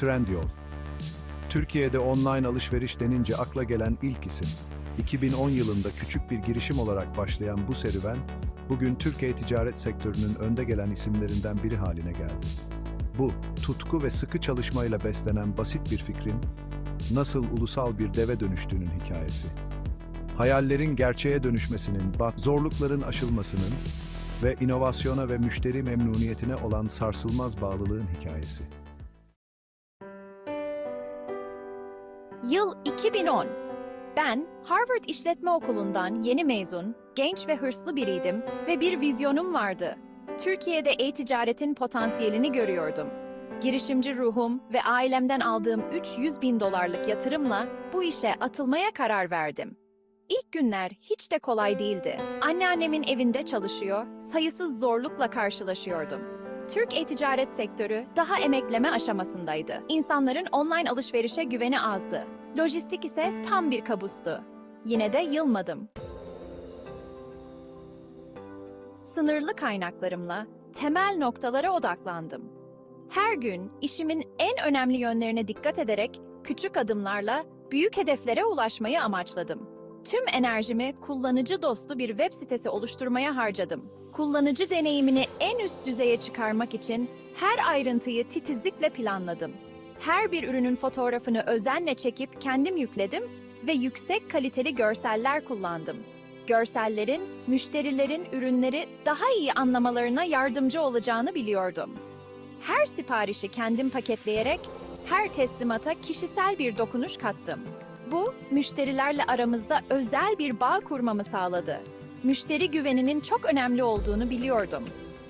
Trendyol. Türkiye'de online alışveriş denince akla gelen ilk isim. 2010 yılında küçük bir girişim olarak başlayan bu serüven, bugün Türkiye ticaret sektörünün önde gelen isimlerinden biri haline geldi. Bu, tutku ve sıkı çalışmayla beslenen basit bir fikrin, nasıl ulusal bir deve dönüştüğünün hikayesi. Hayallerin gerçeğe dönüşmesinin, zorlukların aşılmasının ve inovasyona ve müşteri memnuniyetine olan sarsılmaz bağlılığın hikayesi. Yıl 2010. Ben Harvard İşletme Okulu'ndan yeni mezun, genç ve hırslı biriydim ve bir vizyonum vardı. Türkiye'de e-ticaretin potansiyelini görüyordum. Girişimci ruhum ve ailemden aldığım 300 bin dolarlık yatırımla bu işe atılmaya karar verdim. İlk günler hiç de kolay değildi. Anneannemin evinde çalışıyor, sayısız zorlukla karşılaşıyordum. Türk e-ticaret sektörü daha emekleme aşamasındaydı. İnsanların online alışverişe güveni azdı. Lojistik ise tam bir kabustu. Yine de yılmadım. Sınırlı kaynaklarımla temel noktalara odaklandım. Her gün işimin en önemli yönlerine dikkat ederek küçük adımlarla büyük hedeflere ulaşmayı amaçladım. Tüm enerjimi kullanıcı dostu bir web sitesi oluşturmaya harcadım. Kullanıcı deneyimini en üst düzeye çıkarmak için her ayrıntıyı titizlikle planladım. Her bir ürünün fotoğrafını özenle çekip kendim yükledim ve yüksek kaliteli görseller kullandım. Görsellerin müşterilerin ürünleri daha iyi anlamalarına yardımcı olacağını biliyordum. Her siparişi kendim paketleyerek her teslimata kişisel bir dokunuş kattım. Bu, müşterilerle aramızda özel bir bağ kurmamı sağladı. Müşteri güveninin çok önemli olduğunu biliyordum.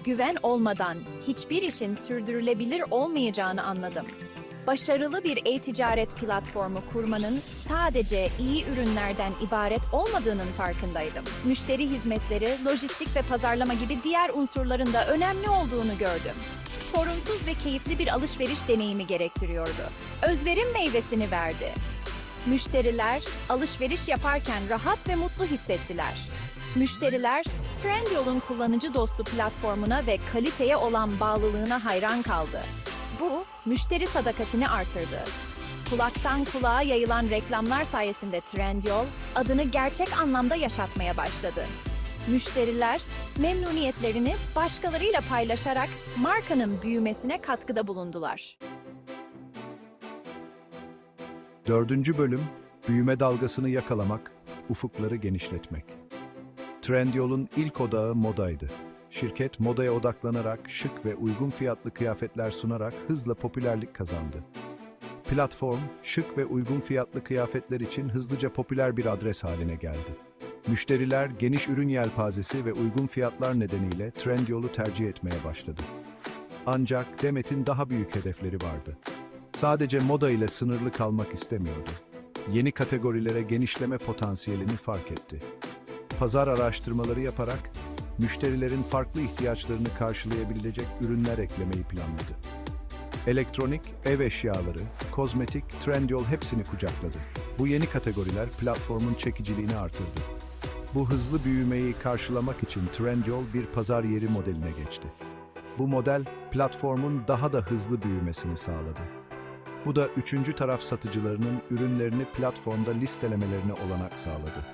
Güven olmadan hiçbir işin sürdürülebilir olmayacağını anladım. Başarılı bir e-ticaret platformu kurmanın sadece iyi ürünlerden ibaret olmadığının farkındaydım. Müşteri hizmetleri, lojistik ve pazarlama gibi diğer unsurların da önemli olduğunu gördüm. Sorunsuz ve keyifli bir alışveriş deneyimi gerektiriyordu. Özverim meyvesini verdi. Müşteriler alışveriş yaparken rahat ve mutlu hissettiler. Müşteriler Trendyol'un kullanıcı dostu platformuna ve kaliteye olan bağlılığına hayran kaldı. Bu, müşteri sadakatini artırdı. Kulaktan kulağa yayılan reklamlar sayesinde Trendyol adını gerçek anlamda yaşatmaya başladı. Müşteriler memnuniyetlerini başkalarıyla paylaşarak markanın büyümesine katkıda bulundular. Dördüncü bölüm, büyüme dalgasını yakalamak, ufukları genişletmek. Trendyol'un ilk odağı modaydı. Şirket modaya odaklanarak şık ve uygun fiyatlı kıyafetler sunarak hızla popülerlik kazandı. Platform, şık ve uygun fiyatlı kıyafetler için hızlıca popüler bir adres haline geldi. Müşteriler geniş ürün yelpazesi ve uygun fiyatlar nedeniyle Trendyol'u tercih etmeye başladı. Ancak Demet'in daha büyük hedefleri vardı. Sadece moda ile sınırlı kalmak istemiyordu. Yeni kategorilere genişleme potansiyelini fark etti. Pazar araştırmaları yaparak müşterilerin farklı ihtiyaçlarını karşılayabilecek ürünler eklemeyi planladı. Elektronik, ev eşyaları, kozmetik, Trendyol hepsini kucakladı. Bu yeni kategoriler platformun çekiciliğini artırdı. Bu hızlı büyümeyi karşılamak için Trendyol bir pazar yeri modeline geçti. Bu model platformun daha da hızlı büyümesini sağladı. Bu da üçüncü taraf satıcılarının ürünlerini platformda listelemelerine olanak sağladı.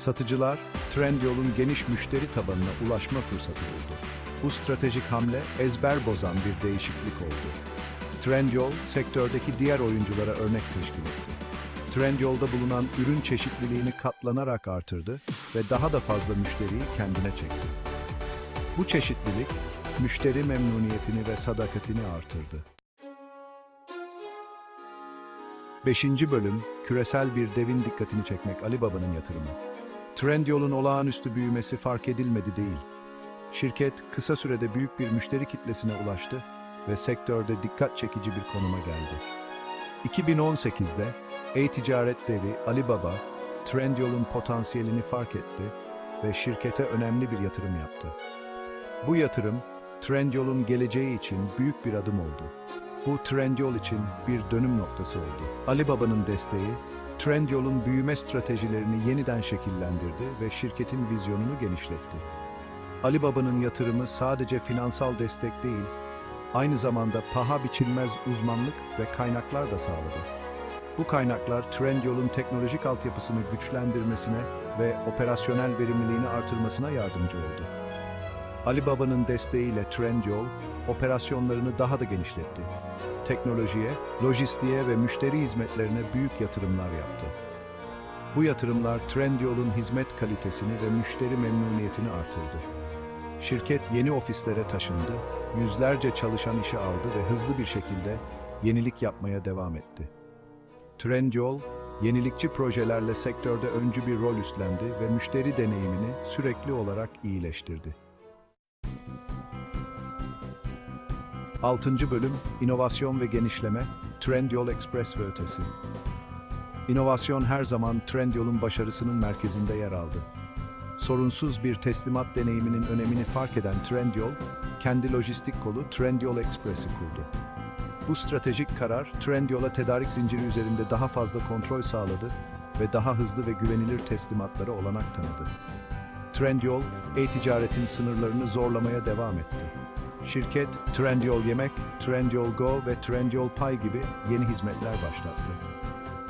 Satıcılar, Trendyol'un geniş müşteri tabanına ulaşma fırsatı buldu. Bu stratejik hamle ezber bozan bir değişiklik oldu. Trendyol, sektördeki diğer oyunculara örnek teşkil etti. Trendyol'da bulunan ürün çeşitliliğini katlanarak artırdı ve daha da fazla müşteriyi kendine çekti. Bu çeşitlilik, müşteri memnuniyetini ve sadakatini artırdı. 5. bölüm, küresel bir devin dikkatini çekmek Ali Baba'nın yatırımı. Trendyol'un olağanüstü büyümesi fark edilmedi değil. Şirket kısa sürede büyük bir müşteri kitlesine ulaştı ve sektörde dikkat çekici bir konuma geldi. 2018'de e-ticaret devi Alibaba, Trendyol'un potansiyelini fark etti ve şirkete önemli bir yatırım yaptı. Bu yatırım, Trendyol'un geleceği için büyük bir adım oldu. Bu Trendyol için bir dönüm noktası oldu. Alibaba'nın desteği, Trendyol'un büyüme stratejilerini yeniden şekillendirdi ve şirketin vizyonunu genişletti. Alibaba'nın yatırımı sadece finansal destek değil, aynı zamanda paha biçilmez uzmanlık ve kaynaklar da sağladı. Bu kaynaklar Trendyol'un teknolojik altyapısını güçlendirmesine ve operasyonel verimliliğini artırmasına yardımcı oldu. Alibaba'nın desteğiyle Trendyol, operasyonlarını daha da genişletti. Teknolojiye, lojistiğe ve müşteri hizmetlerine büyük yatırımlar yaptı. Bu yatırımlar Trendyol'un hizmet kalitesini ve müşteri memnuniyetini artırdı. Şirket yeni ofislere taşındı, yüzlerce çalışan işe aldı ve hızlı bir şekilde yenilik yapmaya devam etti. Trendyol, yenilikçi projelerle sektörde öncü bir rol üstlendi ve müşteri deneyimini sürekli olarak iyileştirdi. 6. Bölüm İnovasyon ve Genişleme Trendyol Express ve Ötesi İnovasyon her zaman Trendyol'un başarısının merkezinde yer aldı. Sorunsuz bir teslimat deneyiminin önemini fark eden Trendyol, kendi lojistik kolu Trendyol Express'i kurdu. Bu stratejik karar, Trendyol'a tedarik zinciri üzerinde daha fazla kontrol sağladı ve daha hızlı ve güvenilir teslimatlara olanak tanıdı. Trendyol, e-ticaretin sınırlarını zorlamaya devam etti. Şirket, Trendyol Yemek, Trendyol Go ve Trendyol Pay gibi yeni hizmetler başlattı.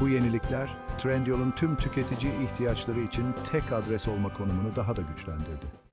Bu yenilikler, Trendyol'un tüm tüketici ihtiyaçları için tek adres olma konumunu daha da güçlendirdi.